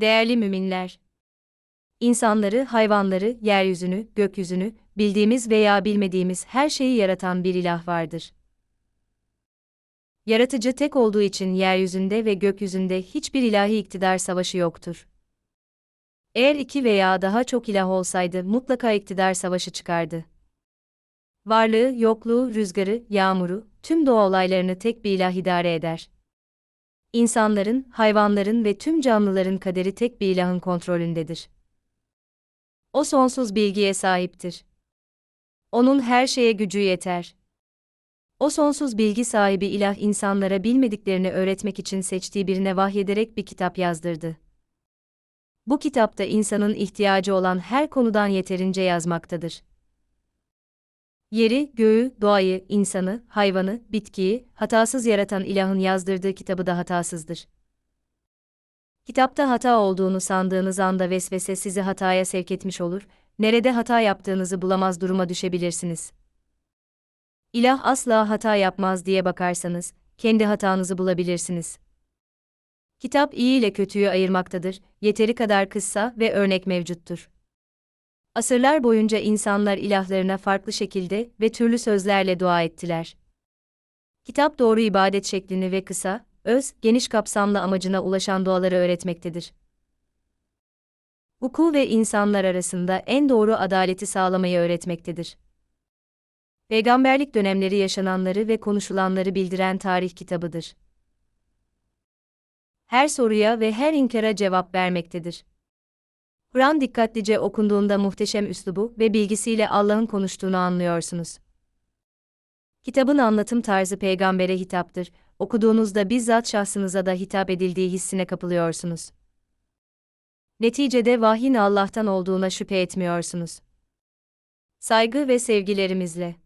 Değerli müminler, insanları, hayvanları, yeryüzünü, gökyüzünü, bildiğimiz veya bilmediğimiz her şeyi yaratan bir ilah vardır. Yaratıcı tek olduğu için yeryüzünde ve gökyüzünde hiçbir ilahi iktidar savaşı yoktur. Eğer iki veya daha çok ilah olsaydı mutlaka iktidar savaşı çıkardı. Varlığı, yokluğu, rüzgarı, yağmuru, tüm doğa olaylarını tek bir ilah idare eder. İnsanların, hayvanların ve tüm canlıların kaderi tek bir ilahın kontrolündedir. O sonsuz bilgiye sahiptir. Onun her şeye gücü yeter. O sonsuz bilgi sahibi ilah insanlara bilmediklerini öğretmek için seçtiği birine vahyederek bir kitap yazdırdı. Bu kitapta insanın ihtiyacı olan her konudan yeterince yazmaktadır. Yeri, göğü, doğayı, insanı, hayvanı, bitkiyi, hatasız yaratan ilahın yazdırdığı kitabı da hatasızdır. Kitapta hata olduğunu sandığınız anda vesvese sizi hataya sevk etmiş olur, nerede hata yaptığınızı bulamaz duruma düşebilirsiniz. İlah asla hata yapmaz diye bakarsanız, kendi hatanızı bulabilirsiniz. Kitap iyi ile kötüyü ayırmaktadır, yeteri kadar kıssa ve örnek mevcuttur. Asırlar boyunca insanlar ilahlarına farklı şekilde ve türlü sözlerle dua ettiler. Kitap doğru ibadet şeklini ve kısa, öz, geniş kapsamlı amacına ulaşan duaları öğretmektedir. Hukuku ve insanlar arasında en doğru adaleti sağlamayı öğretmektedir. Peygamberlik dönemleri yaşananları ve konuşulanları bildiren tarih kitabıdır. Her soruya ve her inkara cevap vermektedir. Kur'an dikkatlice okunduğunda muhteşem üslubu ve bilgisiyle Allah'ın konuştuğunu anlıyorsunuz. Kitabın anlatım tarzı peygambere hitaptır, okuduğunuzda bizzat şahsınıza da hitap edildiği hissine kapılıyorsunuz. Neticede vahyin Allah'tan olduğuna şüphe etmiyorsunuz. Saygı ve sevgilerimizle.